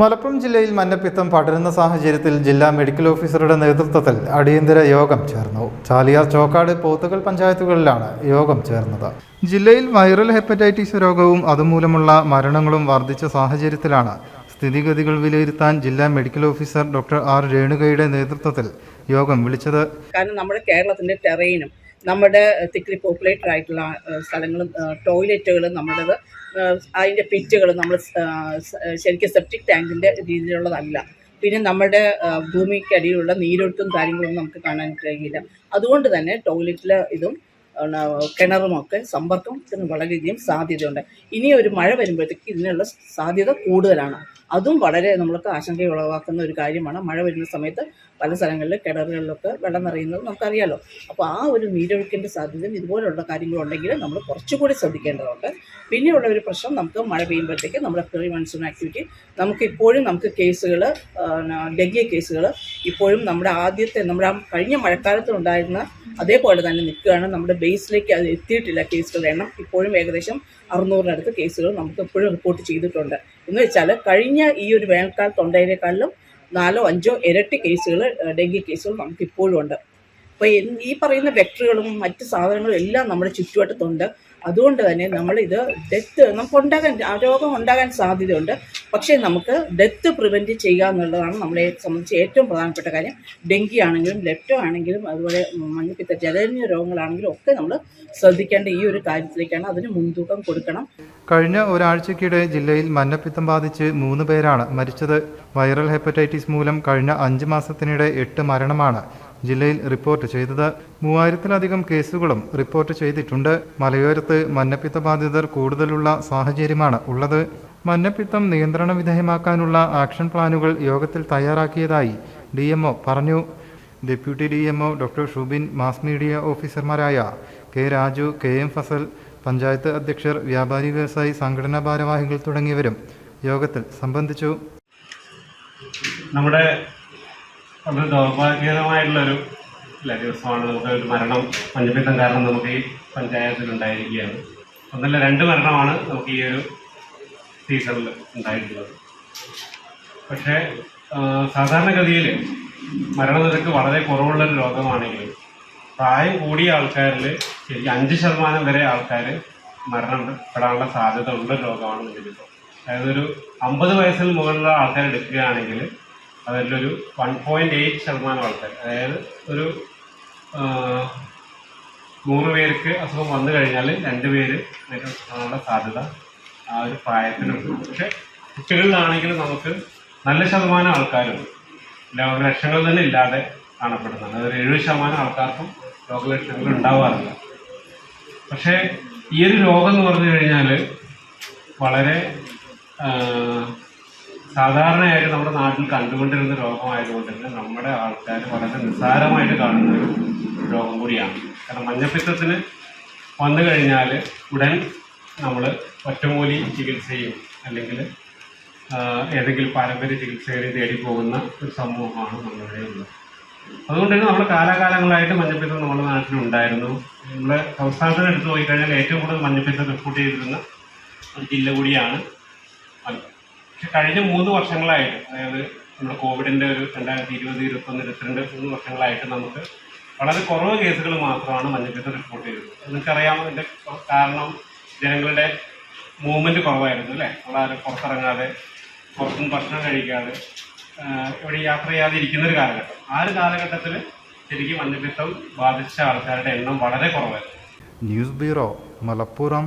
മലപ്പുറം ജില്ലയിൽ മഞ്ഞപ്പിത്തം പടരുന്ന സാഹചര്യത്തിൽ ജില്ലാ മെഡിക്കൽ ഓഫീസറുടെ നേതൃത്വത്തിൽ അടിയന്തര യോഗം ചേർന്നു. ചാലിയാർ ചോക്കാട് പോത്തുകൾ പഞ്ചായത്തുകളിലാണ് യോഗം ചേർന്നത്. ജില്ലയിൽ വൈറൽ ഹെപ്പറ്റൈറ്റിസ് രോഗവും അതുമൂലമുള്ള മരണങ്ങളും വർദ്ധിച്ച സാഹചര്യത്തിലാണ് സ്ഥിതിഗതികൾ വിലയിരുത്താൻ ജില്ലാ മെഡിക്കൽ ഓഫീസർ ഡോക്ടർ ആർ രേണുകയുടെ നേതൃത്വത്തിൽ യോഗം വിളിച്ചത്. കാരണം നമ്മുടെ കേരളത്തിന്റെ ടെറൈനും നമ്മുടെ തിക്ലി പോപ്പുലേറ്റഡ് ആയിട്ടുള്ള സ്ഥലങ്ങളും ടോയ്ലറ്റുകളും നമ്മുടേത് അതിന്റെ പിറ്റുകൾ നമ്മൾ ശരിക്കും സെപ്റ്റിക് ടാങ്കിന്റെ രീതിയിലുള്ളതല്ല. പിന്നെ നമ്മുടെ ഭൂമിക്കടിയിലുള്ള നീരൊഴുക്കും കാര്യങ്ങളൊന്നും നമുക്ക് കാണാൻ കഴിയില്ല. അതുകൊണ്ട് തന്നെ ടോയ്ലറ്റിലെ ഇതും കിണറുമൊക്കെ സമ്പർക്കത്തിന് വളരെയധികം സാധ്യതയുണ്ട്. ഇനി ഒരു മഴ വരുമ്പോഴത്തേക്ക് ഇതിനുള്ള സാധ്യത കൂടുതലാണ്. അതും വളരെ നമ്മൾക്ക് ആശങ്കയുളവാക്കുന്ന ഒരു കാര്യമാണ്. മഴ വരുന്ന സമയത്ത് പല സ്ഥലങ്ങളിൽ കിണറുകളിലൊക്കെ വെള്ളം നിറയുന്നത് നമുക്കറിയാലോ. അപ്പോൾ ആ ഒരു നീരൊഴുക്കിന്റെ സാധ്യതയും ഇതുപോലുള്ള കാര്യങ്ങളുണ്ടെങ്കിൽ നമ്മൾ കുറച്ചുകൂടി ശ്രദ്ധിക്കേണ്ടതുണ്ട്. പിന്നെയുള്ള ഒരു പ്രശ്നം നമുക്ക് മഴ പെയ്യുമ്പോഴത്തേക്ക് നമ്മുടെ പ്രീ മൺസൂൺ ആക്ടിവിറ്റി നമുക്ക് ഇപ്പോഴും നമുക്ക് കേസുകൾ ഡെങ്കിയ കേസുകൾ ഇപ്പോഴും നമ്മുടെ ആദ്യത്തെ നമ്മുടെ ആ കഴിഞ്ഞ മഴക്കാലത്തുണ്ടായിരുന്ന അതേപോലെ തന്നെ നിൽക്കുകയാണ്. നമ്മുടെ ബേസിലേക്ക് അത് എത്തിയിട്ടില്ല കേസുകളുടെ എണ്ണം. ഇപ്പോഴും ഏകദേശം അറുന്നൂറിനടുത്ത് കേസുകൾ നമുക്ക് ഇപ്പോഴും റിപ്പോർട്ട് ചെയ്തിട്ടുണ്ട്. എന്ന് വെച്ചാൽ കഴിഞ്ഞ ഈ ഒരു വേനൽക്കാലത്തുണ്ടതിനേക്കാളും നാലോ അഞ്ചോ ഇരട്ടി കേസുകൾ ഡെങ്കി കേസുകൾ നമുക്ക് ഇപ്പോഴും ഉണ്ട്. അപ്പോൾ ഈ പറയുന്ന വെക്ടറുകളും മറ്റ് സാധനങ്ങളും എല്ലാം നമ്മുടെ ചുറ്റുവട്ടത്തുണ്ട്. അതുകൊണ്ട് തന്നെ നമ്മൾ നമ്മളിത് ഡെത്ത് നമുക്ക് ഉണ്ടാകാൻ രോഗം ഉണ്ടാകാൻ സാധ്യതയുണ്ട്. പക്ഷേ നമുക്ക് ഡെത്ത് പ്രിവെന്റ് ചെയ്യുക എന്നുള്ളതാണ് നമ്മളെ സംബന്ധിച്ച് ഏറ്റവും പ്രധാനപ്പെട്ട കാര്യം. ഡെങ്കി ആണെങ്കിലും ലെപ്റ്റോ ആണെങ്കിലും അതുപോലെ മഞ്ഞപ്പിത്ത ജലജന്യ രോഗങ്ങളാണെങ്കിലും ഒക്കെ നമ്മൾ ശ്രദ്ധിക്കേണ്ട ഈ ഒരു കാര്യത്തിലേക്കാണ് അതിന് മുൻതൂക്കം കൊടുക്കണം. കഴിഞ്ഞ ഒരാഴ്ചക്കിടെ ജില്ലയിൽ മഞ്ഞപ്പിത്തം ബാധിച്ച് മൂന്ന് പേരാണ് മരിച്ചത്. വൈറൽ ഹെപ്പറ്റൈറ്റിസ് മൂലം കഴിഞ്ഞ അഞ്ച് മാസത്തിനിടെ എട്ട് മരണമാണ്. ജില്ലയിൽ റിപ്പോർട്ട് ചെയ്തത്. മൂവായിരത്തിലധികം കേസുകളും റിപ്പോർട്ട് ചെയ്തിട്ടുണ്ട്. മലയോരത്ത് മഞ്ഞപ്പിത്ത ബാധിതർ കൂടുതലുള്ള സാഹചര്യമാണ് ഉള്ളത്. മഞ്ഞപ്പിത്തം നിയന്ത്രണ വിധേയമാക്കാനുള്ള ആക്ഷൻ പ്ലാനുകൾ യോഗത്തിൽ തയ്യാറാക്കിയതായി ഡി പറഞ്ഞു. Deputy D MO doctor Shubin mass media ഓഫീസർമാരായ K Raju K M Fazal panchayat അധ്യക്ഷർ വ്യാപാരി വ്യവസായി സംഘടനാ ഭാരവാഹികൾ തുടങ്ങിയവരും യോഗത്തിൽ സംബന്ധിച്ചു. നമ്മുടെ വളരെ ദൗർഭാഗ്യകരമായിട്ടുള്ളൊരു ഇല്ല ദിവസമാണ് നമുക്ക് ഒരു മരണം മഞ്ഞപ്പിത്തം കാരണം നമുക്ക് ഈ പഞ്ചായത്തിൽ ഉണ്ടായിരിക്കുകയാണ് ഒന്നല്ല രണ്ട് മരണമാണ് നമുക്ക് ഈ ഒരു സീസണിൽ ഉണ്ടായിട്ടുള്ളത്. പക്ഷേ സാധാരണഗതിയിൽ മരണനിരക്ക് വളരെ കുറവുള്ളൊരു രോഗമാണെങ്കിലും പ്രായം കൂടിയ ആൾക്കാരിൽ ശരിക്കും അഞ്ച് ശതമാനം വരെ ആൾക്കാർ മരണപ്പെടാനുള്ള സാധ്യത ഉള്ള രോഗമാണ് മഞ്ഞപ്പിത്തം അതായത് ഒരു അമ്പത് വയസ്സിന് മുകളിലുള്ള ആൾക്കാർ എടുക്കുകയാണെങ്കിൽ അതിലൊരു വൺ പോയിന്റ് എയ്റ്റ് ശതമാനം ആൾക്കാർ. അതായത് ഒരു നൂറ് പേർക്ക് അസുഖം വന്നു കഴിഞ്ഞാൽ രണ്ട് പേര് മരണപ്പെടാനുള്ള സാധ്യത ആ ഒരു പ്രായത്തിനുണ്ട് പക്ഷെ കുട്ടികളിലാണെങ്കിൽ നമുക്ക് നല്ല ശതമാനം ആൾക്കാരും രോഗലക്ഷണങ്ങൾ തന്നെ ഇല്ലാതെ കാണപ്പെടുന്നുണ്ട്. അതൊരു എഴുപത് ശതമാനം ആൾക്കാർക്കും രോഗലക്ഷണങ്ങൾ ഉണ്ടാവാറില്ല. പക്ഷേ ഈ ഒരു രോഗം എന്ന് പറഞ്ഞു കഴിഞ്ഞാൽ വളരെ സാധാരണയായിട്ട് നമ്മുടെ നാട്ടിൽ കണ്ടുകൊണ്ടിരുന്ന രോഗമായതുകൊണ്ട് തന്നെ നമ്മുടെ ആൾക്കാർ വളരെ നിസ്സാരമായിട്ട് കാണുന്ന ഒരു രോഗം കൂടിയാണ്. കാരണം മഞ്ഞപ്പിത്തത്തിന് വന്നു കഴിഞ്ഞാൽ ഉടൻ നമ്മൾ ഒറ്റമൂലി ചികിത്സയും അല്ലെങ്കിൽ ഏതെങ്കിലും പാരമ്പര്യ ചികിത്സകളെ തേടി പോകുന്ന ഒരു സമൂഹമാണ് നമ്മളിവിടെ ഉള്ളത്. അതുകൊണ്ട് തന്നെ നമ്മുടെ കാലാകാലങ്ങളായിട്ട് മഞ്ഞപ്പിത്തം നമ്മുടെ നാട്ടിലുണ്ടായിരുന്നു. നമ്മുടെ സംസ്ഥാനത്തിന് എടുത്തു കഴിഞ്ഞാൽ ഏറ്റവും കൂടുതൽ മഞ്ഞപ്പിത്തം റിപ്പോർട്ട് ചെയ്തിരുന്ന ഒരു ജില്ല കൂടിയാണ് പക്ഷെ കഴിഞ്ഞ മൂന്ന് വർഷങ്ങളായിട്ട് അതായത് നമ്മുടെ കോവിഡിന്റെ ഒരു രണ്ടായിരത്തി ഇരുപത് ഇരുപത്തൊന്ന് ഇരുപത്തിരണ്ട് മൂന്ന് വർഷങ്ങളായിട്ട് നമുക്ക് വളരെ കുറവ് കേസുകൾ മാത്രമാണ് മഞ്ഞപ്പിത്തം റിപ്പോർട്ട് ചെയ്തത്. നിങ്ങൾക്കറിയാം അതിന്റെ കാരണം ജനങ്ങളുടെ മൂവ്മെന്റ് കുറവായിരുന്നു അല്ലേ? നമ്മളാരും പുറത്തിറങ്ങാതെ പുറത്തും ഭക്ഷണം കഴിക്കാതെ എവിടെ യാത്ര ചെയ്യാതെ ഇരിക്കുന്ന ഒരു കാലഘട്ടം. ആ ഒരു കാലഘട്ടത്തിൽ ശരിക്കും മഞ്ഞപ്പിത്തം ബാധിച്ച ആൾക്കാരുടെ എണ്ണം വളരെ കുറവായിരുന്നു. News bureau Malappuram